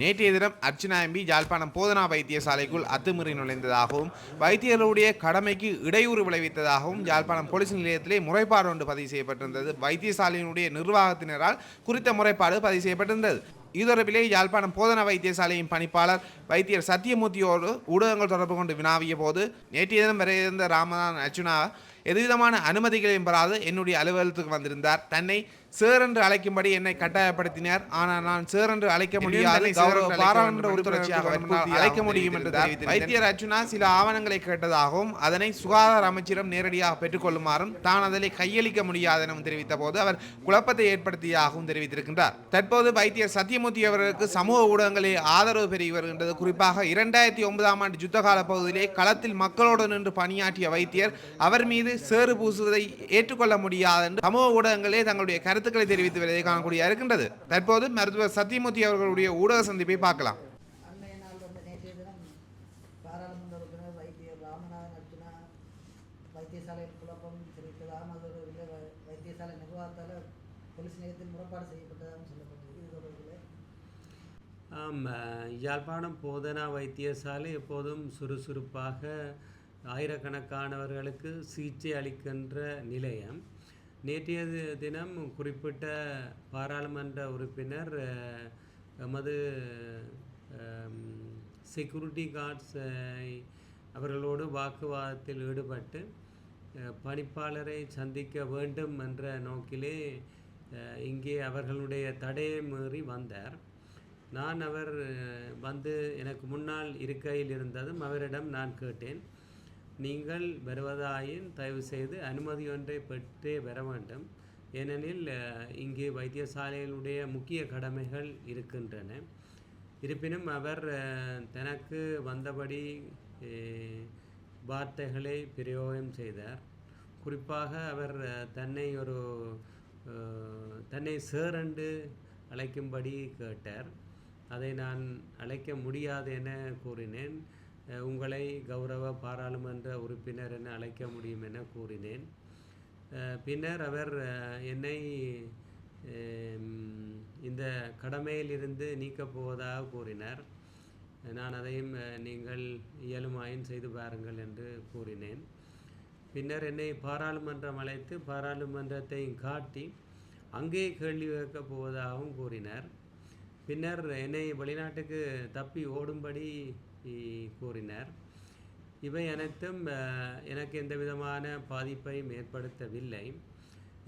நேற்றைய தினம் அர்ச்சனா எம்பி யாழ்ப்பாணம் போதனா வைத்தியசாலைக்குள் அத்துமீறி நுழைந்ததாகவும் வைத்தியர்களுடைய கடமைக்கு இடையூறு விளைவித்ததாகவும் யாழ்ப்பாணம் போலீஸ் நிலையத்திலே முறைப்பாடு ஒன்று பதிவு செய்யப்பட்டிருந்தது. வைத்தியசாலையினுடைய நிர்வாகத்தினரால் குறித்த முறைப்பாடு பதிவு செய்யப்பட்டிருந்தது. இதுதொடர்பிலே யாழ்ப்பாணம் போதனா வைத்தியசாலையின் பணிப்பாளர் வைத்தியர் சத்தியமூர்த்தியோடு ஊடகங்கள் தொடர்பு கொண்டு வினாவிய போது நேற்றைய தினம் வரை இருந்த ராமதான் அர்ச்சுனா எதுவிதமான அனுமதிகளையும் பெறாது என்னுடைய அலுவலகத்துக்கு வந்திருந்தார். தன்னை சேர் என்று அழைக்கும்படி என்னை கட்டாயப்படுத்தினார். ஆனால் நான் சேர் என்று அழைக்க முடியாது பாராளுமன்ற உறுப்பினராக அழைக்க முடியும் என்று வைத்தியர் அர்ச்சுனா சில ஆவணங்களை கேட்டதாகவும் அதனை சுகாதார அமைச்சரிடம் நேரடியாக பெற்றுக்கொள்ளுமாறும் தான் அதனை கையளிக்க முடியாது எனவும் தெரிவித்த போது அவர் குழப்பத்தை ஏற்படுத்தியதாகவும் தெரிவித்திருக்கின்றார். தற்போது வைத்தியர் சத்தியமூர்த்தி அவர்களுக்கு சமூக ஊடகங்களில் ஆதரவு பெருகி வருகின்றது. குறிப்பாக இரண்டாயிரத்தி ஒன்பதாம் ஆண்டு யுத்தகால பகுதியிலே களத்தில் மக்களோடு நின்று பணியாற்றிய வைத்தியர் அவர் மீது சேறு பூசுவதை ஏற்றுக்கொள்ள முடியாது என்று சமூக ஊடகங்களே தங்களுடைய கருத்துக்களை தெரிவித்து வருவதை காணக்கூடிய இருக்கின்றது. தற்போது மருத்துவர் சத்தியமூர்த்தி அவர்களுடைய ஊடக சந்திப்பை பார்க்கலாம். வைத்தியசாலையில் குழப்பம் வைத்தியசாலை நிர்வாகத்தால் போலீஸ் நிலையத்தில் முறைப்பாடு செய்யப்பட்டதாகவும் சொல்லப்பட்டது இது தொடர்பில் ஆம் யாழ்ப்பாணம் போதனா வைத்தியசாலை எப்போதும் சுறுசுறுப்பாக ஆயிரக்கணக்கானவர்களுக்கு சிகிச்சை அளிக்கின்ற நிலையம். நேற்றைய தினம் குறிப்பிட்ட பாராளுமன்ற உறுப்பினர் எமது செக்யூரிட்டி கார்ட்ஸ் அவர்களோடு வாக்குவாதத்தில் ஈடுபட்டு பணிப்பாளரை சந்திக்க வேண்டும் என்ற நோக்கிலே இங்கே அவர்களுடைய தடையை மீறி வந்தார். நான் அவர் வந்து எனக்கு முன்னால் இருக்கையில் இருந்ததும் அவரிடம் நான் கேட்டேன். நீங்கள் வருவதாயின் தயவு செய்து அனுமதி ஒன்றை பெற்றே வர வேண்டும். ஏனெனில் இங்கே வைத்தியசாலையினுடைய முக்கிய கடமைகள் இருக்கின்றன. இருப்பினும் அவர் தனக்கு வந்தபடி வார்த்தைகளை பிரயோகம் செய்தார். குறிப்பாக அவர் தன்னை ஒரு தன்னை சேரண்டு என்று அழைக்கும்படி கேட்டார். அதை நான் அழைக்க முடியாது என கூறினேன். உங்களை கௌரவ பாராளுமன்ற உறுப்பினர் என அழைக்க முடியும் என கூறினேன். பின்னர் அவர் என்னை இந்த கடமையிலிருந்து நீக்கப் போவதாக கூறினார். நான் அதையும் நீங்கள் இயலுமாயின் செய்து பாருங்கள் என்று கூறினேன். பின்னர் என்னை பாராளுமன்றம் அழைத்து பாராளுமன்றத்தையும் காட்டி அங்கே கேள்வி கேட்கப் போவதாகவும் கூறினார். பின்னர் என்னை வெளிநாட்டுக்கு தப்பி ஓடும்படி கூறினார். இவை அனைத்தும் எனக்கு எந்த விதமான பாதிப்பையும் ஏற்படுத்தவில்லை.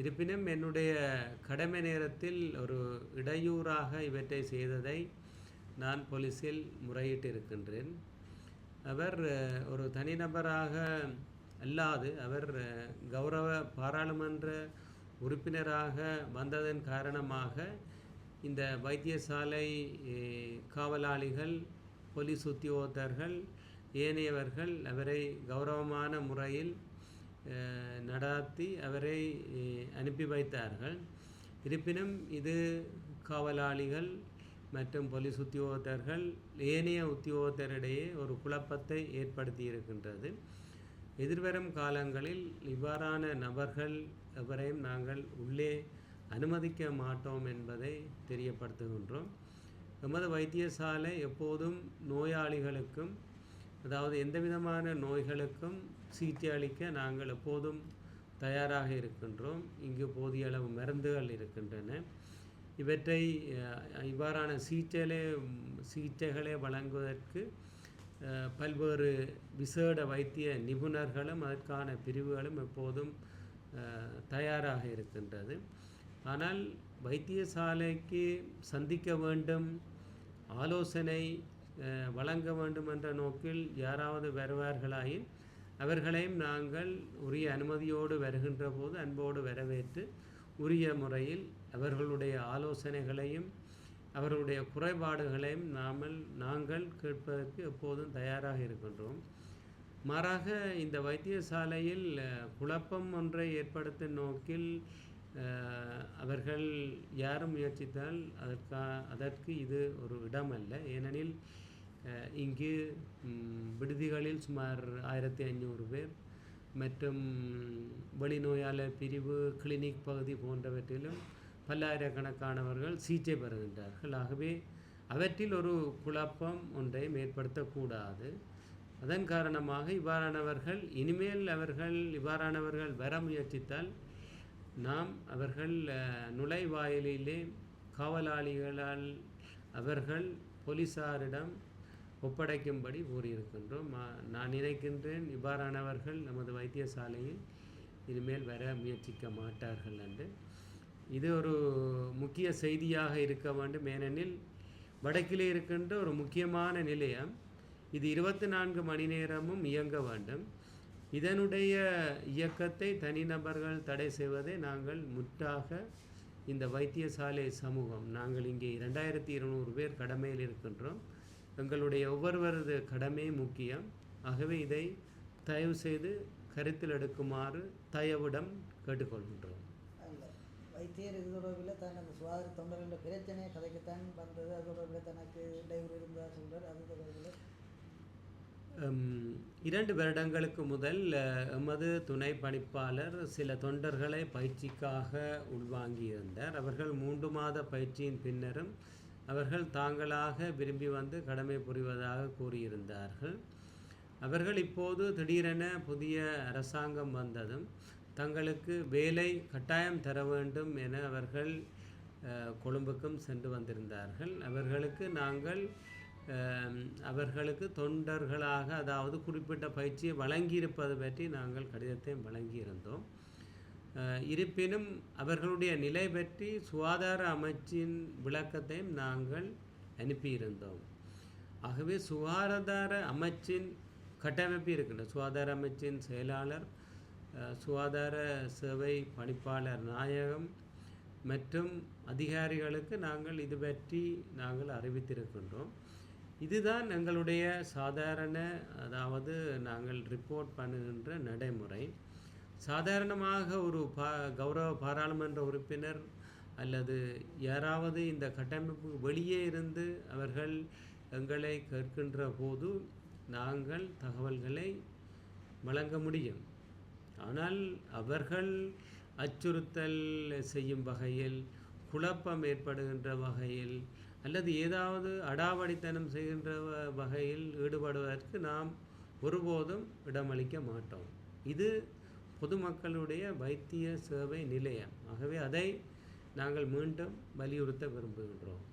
இருப்பினும் என்னுடைய கடமை நேரத்தில் ஒரு இடையூறாக இவற்றை செய்ததை நான் போலீஸில் முறையிட்டிருக்கின்றேன். அவர் ஒரு தனிநபராக அல்லாது அவர் கௌரவ பாராளுமன்ற உறுப்பினராக வந்ததன் காரணமாக இந்த வைத்தியசாலை காவலாளிகள் போலீஸ் உத்தியோகத்தர்கள் ஏனையவர்கள் அவரை கௌரவமான முறையில் நடாத்தி அவரை அனுப்பி வைத்தார்கள். இருப்பினும் இது காவலாளிகள் மற்றும் போலீஸ் உத்தியோகத்தர்கள் ஏனைய உத்தியோகத்தரிடையே ஒரு குழப்பத்தை ஏற்படுத்தி இருக்கின்றது எதிர்வரும் காலங்களில் இவ்வாறான நபர்கள் எவரையும் நாங்கள் உள்ளே அனுமதிக்க மாட்டோம் என்பதை தெரியப்படுத்துகின்றோம். எமது வைத்தியசாலை எப்போதும் நோயாளிகளுக்கும் அதாவது எந்த விதமான நோய்களுக்கும் சிகிச்சை அளிக்க நாங்கள் எப்போதும் தயாராக இருக்கின்றோம். இங்கு போதிய அளவு மருந்துகள் இருக்கின்றன. இவற்றை இவ்வாறான சிகிச்சைகளை சிகிச்சைகளை வழங்குவதற்கு பல்வேறு விசேட வைத்திய நிபுணர்களும் அதற்கான பிரிவுகளும் எப்போதும் தயாராக இருக்கின்றது. ஆனால் வைத்தியசாலைக்கு சந்திக்க வேண்டும் ஆலோசனை வழங்க வேண்டும் என்ற நோக்கில் யாராவது வருவார்களாயின் அவர்களையும் நாங்கள் உரிய அனுமதியோடு வருகின்ற போது அன்போடு வரவேற்று உரிய முறையில் அவர்களுடைய ஆலோசனைகளையும் அவர்களுடைய குறைபாடுகளையும் நாமல் நாங்கள் கேட்பதற்கு எப்போதும் தயாராக இருக்கின்றோம். மாறாக இந்த வைத்தியசாலையில் குழப்பம் ஒன்றை ஏற்படுத்தும் நோக்கில் அவர்கள் யாரும் முயற்சித்தால் அதற்கா அதற்கு இது ஒரு இடம் அல்ல ஏனெனில் இங்கு விடுதிகளில் சுமார் ஆயிரத்தி ஐநூறு பேர் மற்றும் வெளிநோயாளர் பிரிவு கிளினிக் பகுதி போன்றவற்றிலும் பல்லாயிரக்கணக்கானவர்கள் சிகிச்சை பெறுகின்றார்கள். ஆகவே அவற்றில் ஒரு குழப்பம் ஒன்றையும் ஏற்படுத்தக்கூடாது. அதன் காரணமாக இவ்வாறானவர்கள் இனிமேல் அவர்கள் இவ்வாறானவர்கள் வர முயற்சித்தால் நாம் அவர்கள் நுழைவாயிலே நுழைவாயிலிலே காவலாளிகளால் அவர்கள் போலீசாரிடம் ஒப்படைக்கும்படி கூறியிருக்கின்றோம். நான் நினைக்கின்றேன் இவ்வாறானவர்கள் நமது வைத்தியசாலையில் இனிமேல் வர முயற்சிக்க மாட்டார்கள் என்று. இது ஒரு முக்கிய செய்தியாக இருக்க வேண்டும். ஏனெனில் வடக்கிலே இருக்கின்ற ஒரு முக்கியமான நிலையம் இது இருபத்தி நான்கு மணி நேரமும் இயங்க வேண்டும். இதனுடைய இயக்கத்தை தனிநபர்கள் தடை செய்வதை நாங்கள் முற்றாக இந்த வைத்தியசாலை சமூகம் நாங்கள் இங்கே இரண்டாயிரத்தி இருநூறு பேர் கடமையில் இருக்கின்றோம். எங்களுடைய ஒவ்வொருவரது கடமை முக்கியம். ஆகவே இதை தயவு செய்து கருத்தில் எடுக்குமாறு தயவிடம் கேட்டுக்கொள்கின்றோம். வைத்தியர் இது தொடர்பில் தான் அந்த சுகாதார தொண்டர்களின் பிரச்சனையை கதைக்குத்தான் வந்தது. அது தொடர்பில் தனக்கு இடையூறு இருந்தால் சொல்கிறார் அது தொடர்பில் இரண்டு வருடங்களுக்கு முதல் எமது துணை பணிப்பாளர் சில தொண்டர்களை பயிற்சிக்காக உள்வாங்கியிருந்தார். அவர்கள் மூன்று மாத பயிற்சியின் பின்னரும் அவர்கள் தாங்களாக விரும்பி வந்து கடமை புரிவதாக கூறியிருந்தார்கள். அவர்கள் இப்போது திடீரென புதிய அரசாங்கம் வந்ததும் தங்களுக்கு வேலை கட்டாயம் தர வேண்டும் என அவர்கள் கொழும்புக்கும் சென்று வந்திருந்தார்கள். அவர்களுக்கு நாங்கள் அவர்களுக்கு தொண்டர்களாக அதாவது குறிப்பிட்ட பயிற்சியை வழங்கியிருப்பது பற்றி நாங்கள் கடிதத்தையும் வழங்கியிருந்தோம். இருப்பினும் அவர்களுடைய நிலை பற்றி சுகாதார அமைச்சின் விளக்கத்தையும் நாங்கள் அனுப்பியிருந்தோம். ஆகவே சுகாதார அமைச்சின் கட்டமைப்பு இருக்கின்ற சுகாதார அமைச்சின் செயலாளர் சுகாதார சேவை பணிப்பாளர் நாயகம் மற்றும் அதிகாரிகளுக்கு நாங்கள் இது பற்றி நாங்கள் அறிவித்திருக்கின்றோம். இதுதான் எங்களுடைய சாதாரண அதாவது நாங்கள் ரிப்போர்ட் பண்ணுகின்ற நடைமுறை. சாதாரணமாக ஒரு பா கௌரவ பாராளுமன்ற உறுப்பினர் அல்லது யாராவது இந்த கட்டமைப்பு வெளியே இருந்து அவர்கள் எங்களை கேட்கின்ற போது நாங்கள் தகவல்களை வழங்க முடியும். ஆனால் அவர்கள் அச்சுறுத்தல் செய்யும் வகையில் குழப்பம் ஏற்படுகின்ற வகையில் அல்லது ஏதாவது அடாவடித்தனம் செய்கின்ற வகையில் ஈடுபடுவதற்கு நாம் ஒருபோதும் இடமளிக்க மாட்டோம். இது பொதுமக்களுடைய வைத்திய சேவை நிலையம். ஆகவே அதை நாங்கள் மீண்டும் வலியுறுத்த விரும்புகின்றோம்.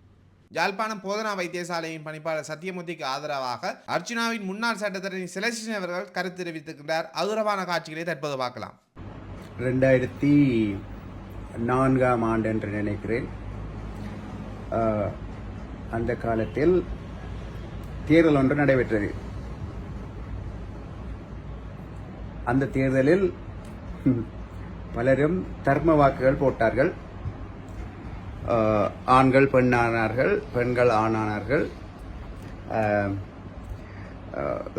யாழ்ப்பாணம் போதனா வைத்தியசாலையின் பணிப்பாளர் சத்தியமூர்த்திக்கு ஆதரவாக அர்ச்சுனாவின் முன்னாள் சட்டத்தரணி சிலசின் அவர்கள் கருத்து தெரிவித்திருக்கின்றார். அதுரவான காட்சிகளை தற்போது பார்க்கலாம். ரெண்டாயிரத்தி நான்காம் ஆண்டு என்று நினைக்கிறேன். அந்த காலத்தில் தேர்தல் ஒன்று நடைபெற்றது. அந்த தேர்தலில் பலரும் தர்ம வாக்குகள் போட்டார்கள். ஆண்கள் பெண்ணானார்கள் பெண்கள் ஆணானார்கள்.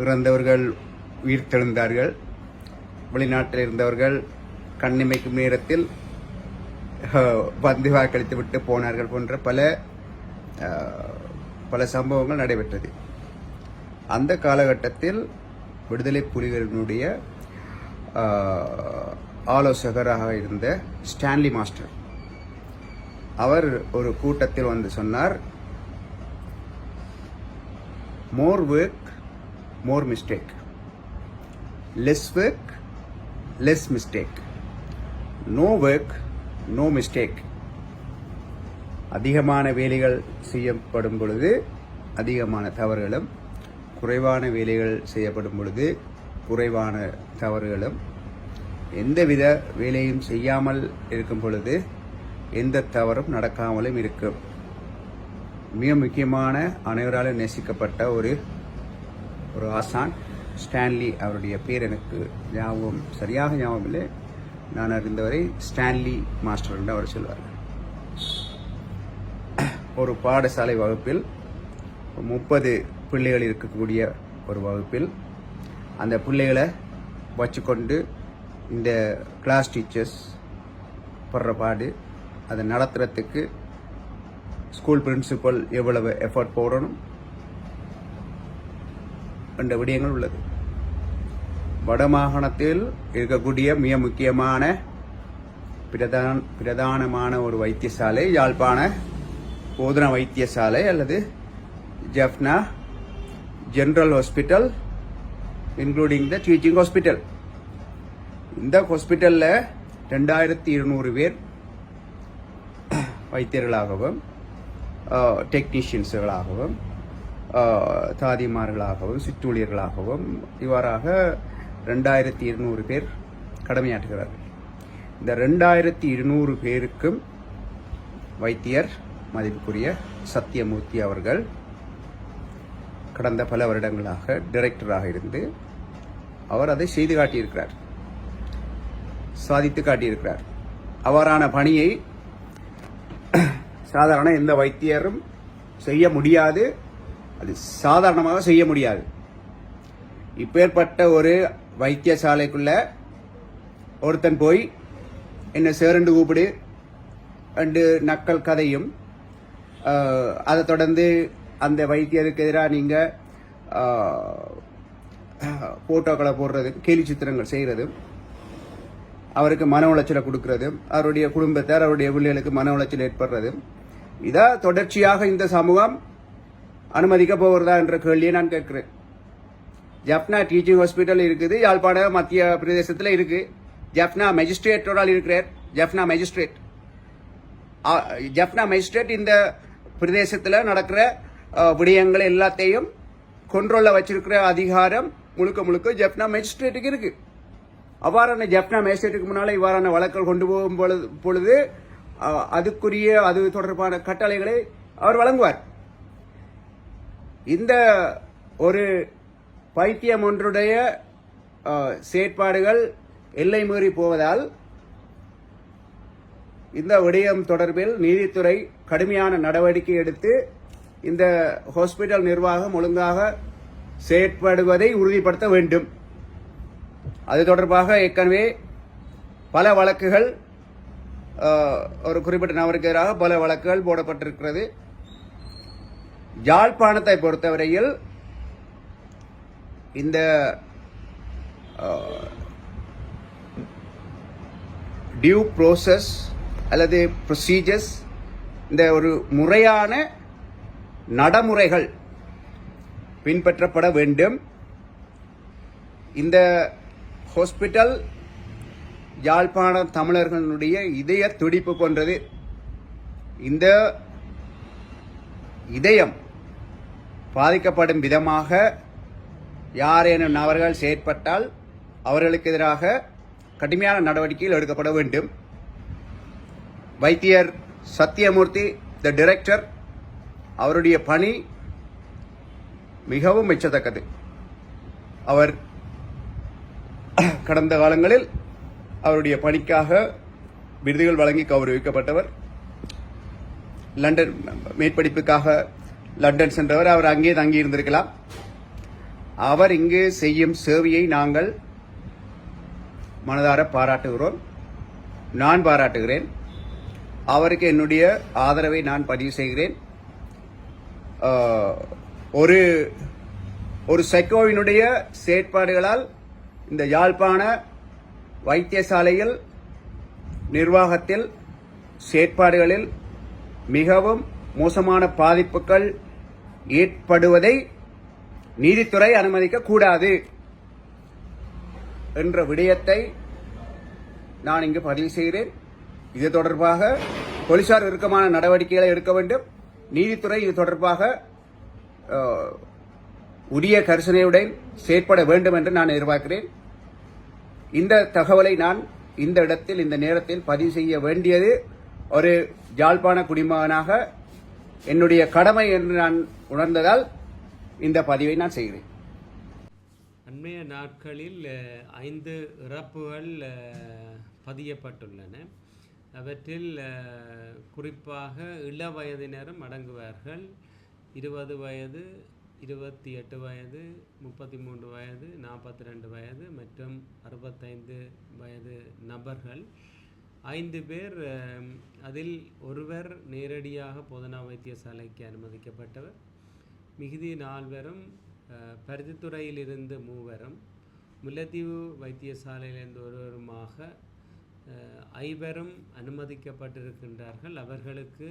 இறந்தவர்கள் உயிர் தெழுந்தார்கள். வெளிநாட்டில் இருந்தவர்கள் கண்ணிமைக்கும் நேரத்தில் பந்தி வந்து வாக்களித்து விட்டு போனார்கள் போன்ற பல பல சம்பவங்கள் நடைபெற்றது. அந்த காலகட்டத்தில் விடுதலை புலிகளினுடைய ஆலோசகராக இருந்த ஸ்டான்லி மாஸ்டர். அவர் ஒரு கூட்டத்தில் வந்து சொன்னார் more work more mistake less work less mistake no work no mistake அதிகமான வேலைகள் செய்யப்படும் பொழுது அதிகமான தவறுகளும் குறைவான வேலைகள் செய்யப்படும் பொழுது குறைவான தவறுகளும் எந்தவித வேலையும் செய்யாமல் இருக்கும் பொழுது எந்த தவறும் நடக்காமலும் இருக்கும். மிக முக்கியமான அனைவராலும் நேசிக்கப்பட்ட ஒரு ஒரு ஆசான் ஸ்டான்லி அவருடைய பேர் எனக்கு ஞாபகம் சரியாக ஞாபகம் இல்லை. நான் அறிந்தவரை ஸ்டான்லி மாஸ்டர் என்று அவர் சொல்வார். ஒரு பாடசாலை வகுப்பில் முப்பது பிள்ளைகள் இருக்கக்கூடிய ஒரு வகுப்பில் அந்த பிள்ளைகளை வச்சுக்கொண்டு இந்த கிளாஸ் டீச்சர்ஸ் படுற பாடு அதை நடத்துகிறதுக்கு ஸ்கூல் பிரின்சிபல் எவ்வளவு எஃபர்ட் போடணும் என்ற விடயங்கள் உள்ளது. வடமாகாணத்தில் இருக்கக்கூடிய மிக முக்கியமான பிரதான பிரதானமான ஒரு வைத்தியசாலை யாழ்ப்பாண போதனா வைத்தியசாலை அல்லது Jaffna general hospital including the teaching hospital இந்த ஹாஸ்பிட்டலில் ரெண்டாயிரத்தி இருநூறு பேர் வைத்தியர்களாகவும் டெக்னீஷியன்ஸுகளாகவும் தாதிமார்களாகவும் சிற்றூழியர்களாகவும் இவ்வாறாக ரெண்டாயிரத்தி இருநூறு பேர் கடமையாற்றுகிறார்கள். இந்த ரெண்டாயிரத்தி இருநூறு பேருக்கும் வைத்தியர் மதிப்புக்குரிய சத்தியமூர்த்தி அவர்கள் கடந்த பல வருடங்களாக டைரக்டராக இருந்து அவர் அதை செய்து காட்டியிருக்கிறார். சாதித்து காட்டியிருக்கிறார். அவரான பணியை சாதாரண எந்த வைத்தியரும் செய்ய முடியாது. அது சாதாரணமாக செய்ய முடியாது. இப்பேற்பட்ட ஒரு வைத்தியசாலைக்குள்ள ஒருத்தன் போய் என்னை சேரண்டு கூப்பிடு அண்டு நக்கல் கதையும் அதை தொடர்ந்து அந்த வைத்தியருக்கு எதிராக நீங்கள் போட்டோக்களை போடுறது கேலி சித்திரங்கள் செய்கிறதும் அவருக்கு மன உளைச்சலை கொடுக்கறது அவருடைய குடும்பத்தார் அவருடைய பிள்ளைகளுக்கு மன உளைச்சல் ஏற்படுறதும் இதா தொடர்ச்சியாக இந்த சமூகம் அனுமதிக்க போகிறதா என்ற கேள்வியை நான் கேட்கிறேன். ஜப்னா டீச்சிங் ஹாஸ்பிட்டல் இருக்குது யாழ்ப்பாண மத்திய பிரதேசத்தில் இருக்கு. ஜப்னா மெஜிஸ்ட்ரேட்டோட இருக்கிறார். ஜப்னா மெஜிஸ்ட்ரேட் ஜப்னா மெஜிஸ்ட்ரேட் இந்த பிரதேசத்தில் நடக்கிற விடயங்கள் எல்லாத்தையும் கொண்ட்ரோலில் வச்சிருக்கிற அதிகாரம் முழுக்க முழுக்க ஜப்னா மெஜிஸ்ட்ரேட்டுக்கு இருக்கு. அவ்வாறான ஜப்னா மேஜிஸ்ட்ரேட்டுக்கு முன்னால் இவ்வாறான வழக்குகள் கொண்டு போகும் பொழுது பொழுது அதுக்குரிய அது தொடர்பான கட்டளைகளை அவர் வழங்குவார். இந்த ஒரு பைத்தியம் ஒன்றுடைய செயற்பாடுகள் எல்லை மீறி போவதால் இந்த விடயம் தொடர்பில் நீதித்துறை கடுமையான நடவடிக்கை எடுத்து இந்த ஹாஸ்பிட்டல் நிர்வாகம் ஒழுங்காக செயற்படுவதை உறுதிப்படுத்த வேண்டும். அது தொடர்பாக ஏற்கனவே பல வழக்குகள் ஒரு குறிப்பிட்ட நபருக்கு எதிராக பல வழக்குகள் போடப்பட்டிருக்கிறது. யாழ்ப்பாணத்தை பொறுத்தவரையில் இந்த டியூ ப்ரோசஸ் அல்லது ப்ரொசீஜர்ஸ் இந்த ஒரு முறையான நடைமுறைகள் பின்பற்றப்பட வேண்டும். இந்த ஹாஸ்பிட்டல் யாழ்ப்பாண தமிழர்களுடைய இதய துடிப்பு போன்றது. இந்த இதயம் பாதிக்கப்படும் விதமாக யாரேனும் நபர்கள் செயற்பட்டால் அவர்களுக்கு எதிராக கடுமையான நடவடிக்கைகள் எடுக்கப்பட வேண்டும். வைத்தியர் சத்தியமூர்த்தி த டிரெக்டர் அவருடைய பணி மிகவும் மெச்சத்தக்கது. அவர் கடந்த காலங்களில் அவருடைய பணிக்காக விருதுகள் வழங்கி கௌரவிக்கப்பட்டவர். லண்டன் மேற்படிப்புக்காக லண்டன் சென்றவர். அவர் அங்கே தங்கி இருந்திருக்கலாம். அவர் இங்கு செய்யும் சேவையை நாங்கள் மனதார பாராட்டுகிறோம். நான் பாராட்டுகிறேன். அவருக்கு என்னுடைய ஆதரவை நான் பதிவு செய்கிறேன். ஒரு ஒரு சைக்கோவினுடைய செயற்பாடுகளால் இந்த யாழ்ப்பாண வைத்தியசாலையில் நிர்வாகத்தில் செயற்பாடுகளில் மிகவும் மோசமான பாதிப்புகள் ஏற்படுவதை நீதித்துறை அனுமதிக்க கூடாது என்ற விடயத்தை நான் இங்கு பதிவு செய்கிறேன். இது தொடர்பாக போலீசார் இறுக்கமான நடவடிக்கைகளை எடுக்க வேண்டும். நீதித்துறை இது தொடர்பாக உரிய கரிசனையுடன் செயற்பட வேண்டும் என்று நான் எதிர்பார்க்கிறேன். இந்த தகவலை நான் இந்த இடத்தில் இந்த நேரத்தில் பதிவு செய்ய வேண்டியது ஒரு ஜாழ்ப்பாண குடிமகனாக என்னுடைய கடமை என்று நான் உணர்ந்ததால் இந்த பதிவை நான் செய்கிறேன். அண்மைய நாட்களில் ஐந்து இறப்புகள் பதியப்பட்டுள்ளன. அவற்றில் குறிப்பாக இள வயதினரும் அடங்குவார்கள். இருபது வயது இருபத்தி எட்டு வயது முப்பத்தி மூன்று வயது நாற்பத்தி ரெண்டு வயது மற்றும் அறுபத்தைந்து வயது நபர்கள். ஐந்து பேர் அதில் ஒருவர் நேரடியாக பொதுநா வைத்தியசாலைக்கு அனுமதிக்கப்பட்டவர். மிகுதி நால்வரும் அஹ், பருத்தித்துறையிலிருந்து மூவரும். முல்லைத்தீவு வைத்தியசாலையிலிருந்து ஒருவருமாக ஐவரும் அனுமதிக்கப்பட்டிருக்கின்றார்கள். அவர்களுக்கு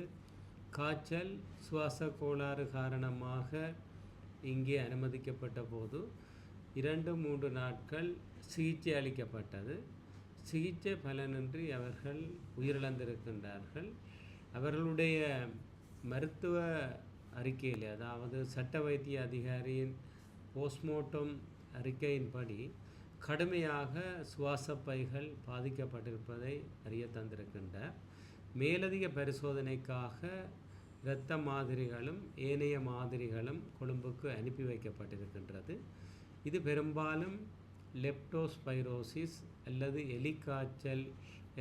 காய்ச்சல் சுவாச கோளாறு காரணமாக இங்கே அனுமதிக்கப்பட்ட போது இரண்டு மூன்று நாட்கள் சிகிச்சை அளிக்கப்பட்டது. சிகிச்சை பலனின்றி அவர்கள் உயிரிழந்திருக்கின்றார்கள். அவர்களுடைய மருத்துவ அறிக்கையில் அதாவது சட்ட வைத்திய அதிகாரியின் போஸ்ட்மார்ட்டம் அறிக்கையின்படி கடுமையாக சுவாச பைகள் பாதிக்கப்பட்டிருப்பதை அறிய தந்திருக்கின்ற மேலதிக பரிசோதனைக்காக இரத்த மாதிரிகளும் ஏனைய மாதிரிகளும் கொழும்புக்கு அனுப்பி வைக்கப்பட்டிருக்கின்றது. இது பெரும்பாலும் லெப்டோஸ்பைரோசிஸ் அல்லது எலிக்காய்ச்சல்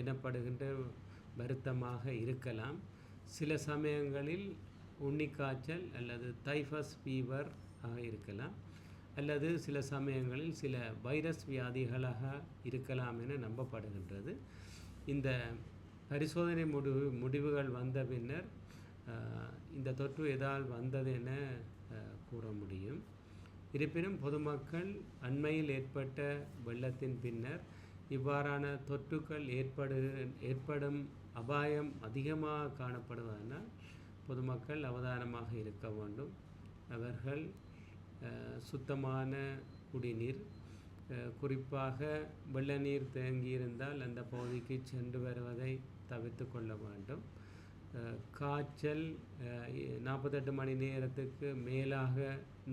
எனப்படுகின்ற வருத்தமாக இருக்கலாம். சில சமயங்களில் உன்னிக்காய்ச்சல் அல்லது தைஃபஸ் ஃபீவர் ஆக இருக்கலாம். அல்லது சில சமயங்களில் சில வைரஸ் வியாதிகளாக இருக்கலாம் என நம்பப்படுகின்றது. இந்த பரிசோதனை முடிவு முடிவுகள் வந்த பின்னர் இந்த தொற்று எதால் வந்தது என கூற முடியும். இருப்பினும் பொதுமக்கள் அண்மையில் ஏற்பட்ட வெள்ளத்தின் பின்னர் இவ்வாறான தொற்றுக்கள் ஏற்படு ஏற்படும் அபாயம் அதிகமாக காணப்படுவதனால் பொதுமக்கள் அவதானமாக இருக்க வேண்டும். அவர்கள் சுத்தமான குடிநீர். குறிப்பாக வெள்ள நீர் தேங்கியிருந்தால் அந்த பகுதிக்கு சென்று வருவதை தவிர்த்து கொள்ள வேண்டும். காய்ச்சல் நாற்பத்தெட்டு மணி நேரத்துக்கு மேலாக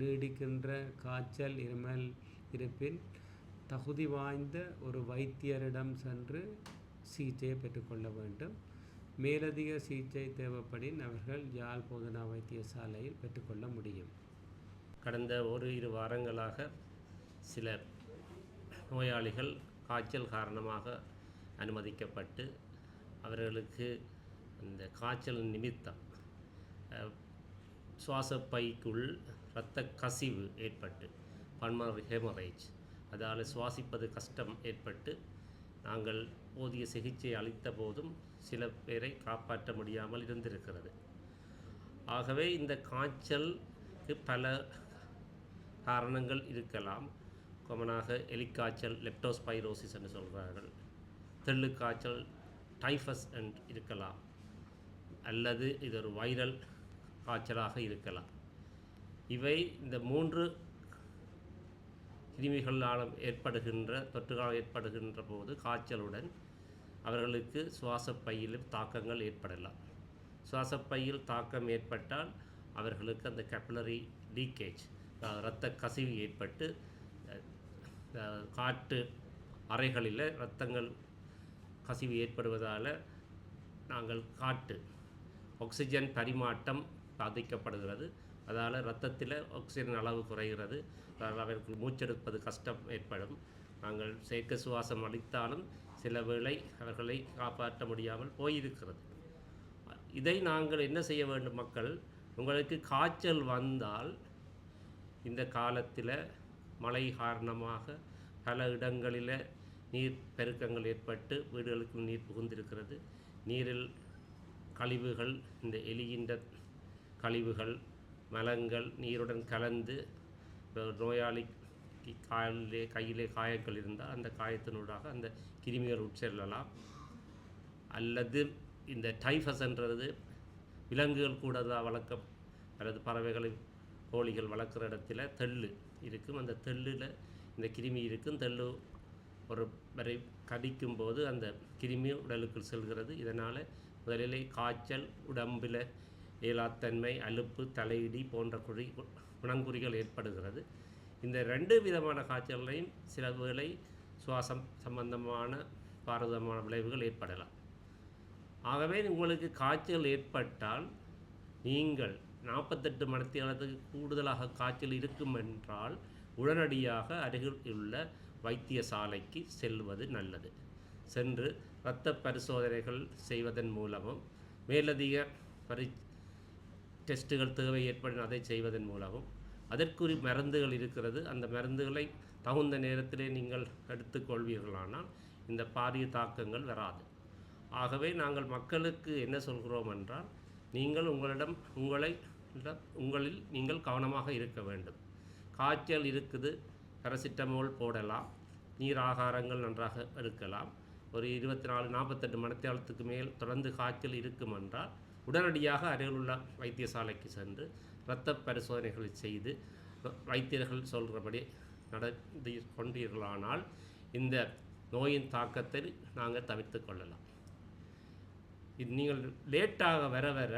நீடிக்கின்ற காய்ச்சல் இருமல் இருப்பின் தகுதி வாய்ந்த ஒரு வைத்தியரிடம் சென்று சிகிச்சையை பெற்றுக்கொள்ள வேண்டும். மேலதிக சிகிச்சை தேவைப்படின் அவர்கள் யாழ் போதனா வைத்தியசாலையில் பெற்றுக்கொள்ள முடியும். கடந்த ஒரு இரு வாரங்களாக சில நோயாளிகள் காய்ச்சல் காரணமாக அனுமதிக்கப்பட்டு அவர்களுக்கு இந்த காய்ச்சல் நிமித்தம் சுவாசப்பைக்குள் இரத்த கசிவு ஏற்பட்டு பல்மனரி ஹெமரேஜ் அதால் சுவாசிப்பது கஷ்டம் ஏற்பட்டு நாங்கள் போதிய சிகிச்சை அளித்த போதும் சில பேரை காப்பாற்ற முடியாமல் இருந்திருக்கிறது. ஆகவே இந்த காய்ச்சலுக்கு பல காரணங்கள் இருக்கலாம். கொமனாக எலிக்காய்ச்சல் லெப்டோஸ்பைரோசிஸ் என்று சொல்கிறார்கள் தெள்ளு காய்ச்சல் டைஃபஸ் என்று இருக்கலாம். அல்லது இது ஒரு வைரல் காய்ச்சலாக இருக்கலாம். இவை இந்த மூன்று கிருமிகளால் ஏற்படுகின்ற தொற்றுகளால் ஏற்படுகின்ற போது காய்ச்சலுடன் அவர்களுக்கு சுவாசப்பையிலும் தாக்கங்கள் ஏற்படலாம். சுவாசப்பையில் தாக்கம் ஏற்பட்டால் அவர்களுக்கு அந்த கேப்பிலரி லீக்கேஜ் இரத்த கசிவு ஏற்பட்டு காட்டு அறைகளில் இரத்தங்கள் கசிவு ஏற்படுவதால் நாங்கள் காட்டு ஆக்சிஜன் பரிமாற்றம் பாதிக்கப்படுகிறது. அதால் ரத்தத்தில் ஆக்சிஜன் அளவு குறைகிறது. அதனால் அவருக்கு மூச்செடுப்பது கஷ்டம் ஏற்படும். நாங்கள் செயற்கை சுவாசம் அளித்தாலும் சில வேளை அவர்களை காப்பாற்ற முடியாமல் போயிருக்கிறது. இதை நாங்கள் என்ன செய்ய வேண்டும் மக்கள்? உங்களுக்கு காய்ச்சல் வந்தால் இந்த காலத்தில் மழை காரணமாக பல இடங்களில் நீர் பெருக்கங்கள் ஏற்பட்டு வீடுகளுக்கு நீர் புகுந்திருக்கிறது. நீரில் கழிவுகள் இந்த எலிகின்ற கழிவுகள் மலங்கள் நீருடன் கலந்து நோயாளி நோயாளிக்கு காலிலே கையிலே காயங்கள் இருந்தால் அந்த காயத்தினூடாக அந்த கிருமிகள் உட்செல்லலாம். அல்லது இந்த டைஃபஸ்ன்றது விலங்குகள் கூட தான் வளர்க்க அல்லது பறவைகளை கோழிகள் வளர்க்குற இடத்துல தெள்ளு இருக்கும். அந்த தெள்ளில் இந்த கிருமி இருக்கும். தெள்ளு ஒரு வரை கடிக்கும் போது அந்த கிருமி உடலுக்குள் செல்கிறது. இதனால் முதலிலே காய்ச்சல் உடம்பில் இயலாத்தன்மை அலுப்பு தலையிடி போன்ற குறி குணங்குறிகள் ஏற்படுகிறது. இந்த ரெண்டு விதமான காய்ச்சல்களையும் சில வேளை சுவாசம் சம்பந்தமான பாரதமான விளைவுகள் ஏற்படலாம். ஆகவே உங்களுக்கு காய்ச்சல் ஏற்பட்டால் நீங்கள் நாற்பத்தெட்டு மணித்தியாலத்துக்கு கூடுதலாக காய்ச்சல் இருக்கும் என்றால் உடனடியாக அருகில் உள்ள வைத்தியசாலைக்கு செல்வது நல்லது. சென்று இரத்த பரிசோதனைகள் செய்வதன் மூலமும் மேலதிக பரி டெஸ்ட்டுகள் தேவை ஏற்படும் அதை செய்வதன் மூலமும் அதற்குரிய மருந்துகள் இருக்கிறது. அந்த மருந்துகளை தகுந்த நேரத்திலே நீங்கள் எடுத்துக்கொள்வீர்களானால் இந்த பாரிய தாக்கங்கள் வராது. ஆகவே நாங்கள் மக்களுக்கு என்ன சொல்கிறோம் என்றால் நீங்கள் உங்களிடம் உங்களை உங்களில் நீங்கள் கவனமாக இருக்க வேண்டும். காய்ச்சல் இருக்குது பேரசிட்டமோல் போடலாம். நீர் ஆகாரங்கள் நன்றாக எடுக்கலாம் ஒரு இருபத்தி நாலு நாற்பத்தெட்டு மணித்தியாலத்துக்கு மேல் தொடர்ந்து காய்ச்சல் இருக்கும் என்றால் உடனடியாக அருகிலுள்ள வைத்தியசாலைக்கு சென்று இரத்த பரிசோதனைகளை செய்து வைத்தியர்கள் சொல்கிறபடி நடந்து கொண்டீர்களானால் இந்த நோயின் தாக்கத்தை நாங்கள் தவிர்த்து கொள்ளலாம். இது நீங்கள் லேட்டாக வர வர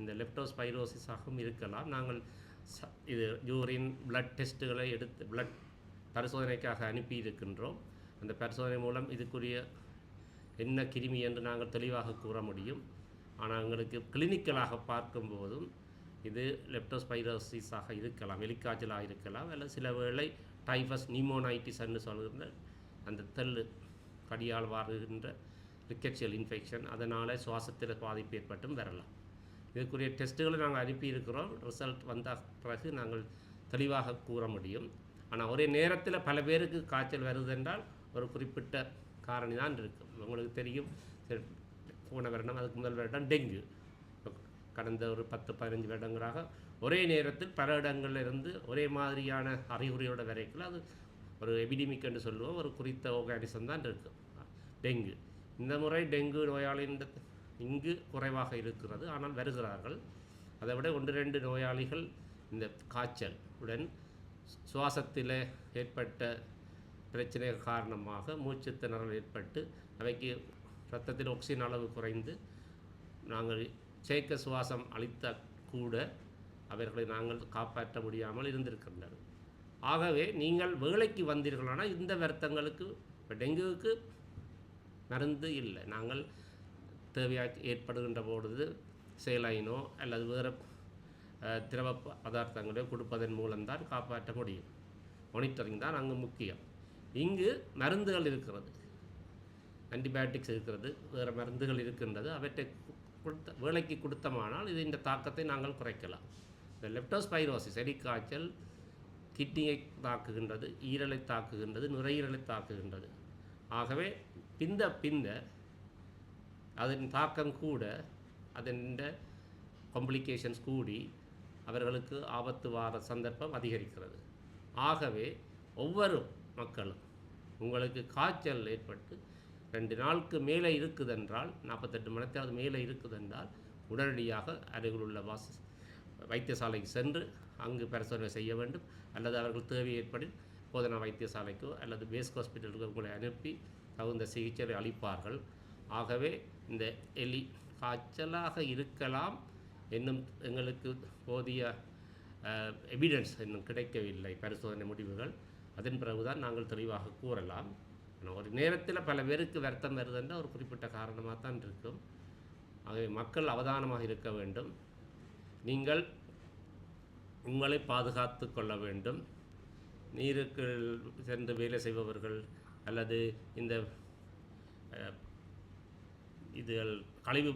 இந்த லெப்டோஸ்பைரோசிஸாகவும் இருக்கலாம். நாங்கள் இது யூரின் பிளட் டெஸ்ட்டுகளை எடுத்து பிளட் பரிசோதனைக்காக அனுப்பி இருக்கின்றோம். அந்த பரிசோதனை மூலம் இதுக்குரிய என்ன கிருமி என்று நாங்கள் தெளிவாக கூற முடியும். ஆனால் எங்களுக்கு கிளினிக்கலாக பார்க்கும்போதும் இது லெப்டோஸ்பைரோசிஸாக இருக்கலாம் எலிக்காய்ச்சலாக இருக்கலாம். அல்லது சில வேளை டைஃபஸ் நியூமோனைட்டிஸ்ன்னு சொல்கிற சொல்கின்ற அந்த தெல்லு கடியால் வருகின்ற ரிக்கெட்சியல் இன்ஃபெக்ஷன் அதனால் சுவாசத்தில் பாதிப்பு ஏற்பட்டும் வரலாம். இதுக்குரிய டெஸ்ட்டுகளை நாங்கள் அனுப்பியிருக்கிறோம். ரிசல்ட் வந்த பிறகு நாங்கள் தெளிவாக கூற முடியும். ஆனால் ஒரே நேரத்தில் பல பேருக்கு காய்ச்சல் வருதென்றால் ஒரு குறிப்பிட்ட காரணி தான் இருக்கும். உங்களுக்கு தெரியும். போன வருடம் அதுக்கு முதல் வருடம் டெங்கு. கடந்த ஒரு பத்து பதினஞ்சு வருடங்களாக ஒரே நேரத்தில் பல இடங்களில் இருந்து ஒரே மாதிரியான அறிகுறியோட வரைக்கும் அது ஒரு எபிடிமிக் என்று சொல்லுவோம். ஒரு குறித்த ஓகானிசம் தான் இருக்கும் டெங்கு. இந்த முறை டெங்கு நோயாளியின் இங்கு குறைவாக இருக்கிறது. ஆனால் வருகிறார்கள். அதை விட ஒன்று ரெண்டு நோயாளிகள் இந்த காய்ச்சல் உடன் சுவாசத்தில் ஏற்பட்ட பிரச்சனை காரணமாக மூச்சு திணறல் ஏற்பட்டு அவைக்கு இரத்தத்தில் ஆக்சிஜன் அளவு குறைந்து நாங்கள் செயற்கை சுவாசம் அளித்த கூட அவர்களை நாங்கள் காப்பாற்ற முடியாமல் இருந்திருக்கின்றனர். ஆகவே நீங்கள் வேலைக்கு வந்தீர்களானால் இந்த வருத்தங்களுக்கு இப்போ டெங்குவுக்கு மருந்து இல்லை. நாங்கள் தேவையாக ஏற்படுகின்ற பொழுது செயலாயினோ அல்லது வேறு திரவ பதார்த்தங்களோ கொடுப்பதன் மூலம்தான் காப்பாற்ற முடியும். மானிட்டரிங் தான் அங்கு முக்கியம். இங்கு மருந்துகள் இருக்கிறது. ஆன்டிபயோட்டிக்ஸ் இருக்கிறது. வேறு மருந்துகள் இருக்கின்றது. அவற்றை கொடுத்த வேலைக்கு கொடுத்தமானால் இது இந்த தாக்கத்தை நாங்கள் குறைக்கலாம். இந்த லெப்டோஸ்பைரோசிஸ் எலிக்காய்ச்சல் கிட்னியை தாக்குகின்றது ஈரலை தாக்குகின்றது நுரையீரலை தாக்குகின்றது. ஆகவே பிந்த பிந்த அதன் தாக்கம் கூட அதன் காம்ப்ளிகேஷன்ஸ் கூடி அவர்களுக்கு ஆபத்து வார சந்தர்ப்பம் அதிகரிக்கிறது. ஆகவே ஒவ்வொரு மக்களும் உங்களுக்கு காய்ச்சல் ஏற்பட்டு ரெண்டு நாளுக்கு மேலே இருக்குதென்றால் நாற்பத்தெட்டு மணி நேரத்துக்கு மேலே இருக்குதென்றால் உடனடியாக அருகிலுள்ள வாச வைத்தியசாலைக்கு சென்று அங்கு பரிசோதனை செய்ய வேண்டும். அல்லது அவர்கள் தேவை ஏற்படில் போதனா வைத்தியசாலைக்கோ அல்லது பேஸ்க் ஹாஸ்பிட்டலுக்கு உங்களை அனுப்பி தகுந்த சிகிச்சை அளிப்பார்கள். ஆகவே இந்த எலி காய்ச்சலாக இருக்கலாம் இன்னும் எங்களுக்கு போதிய எவிடன்ஸ் இன்னும் கிடைக்கவில்லை பரிசோதனை முடிவுகள். அதன் பிறகுதான் நாங்கள் தெளிவாக கூறலாம். ஒரு நேரத்தில் பல பேருக்கு வருத்தம் வருதுன்ற ஒரு குறிப்பிட்ட காரணமாக தான் இருக்கும். ஆகவே மக்கள் அவதானமாக இருக்க வேண்டும். நீங்கள் உங்களை பாதுகாத்து கொள்ள வேண்டும். நீருக்கு சென்று வேலை செய்பவர்கள் அல்லது இந்த அஹ், இதுகள் கழிவு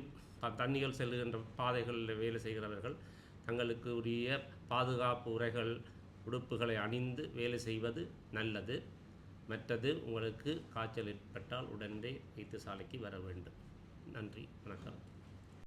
தண்ணிகள் செல்லுகின்ற பாதைகளில் வேலை செய்கிறவர்கள் தங்களுக்கு உரிய பாதுகாப்பு உரைகள் உடுப்புகளை அணிந்து வேலை செய்வது நல்லது. மற்றது உங்களுக்கு காய்ச்சல் ஏற்பட்டால் உடனே வைத்தியசாலைக்கு வர வேண்டும். நன்றி வணக்கம்.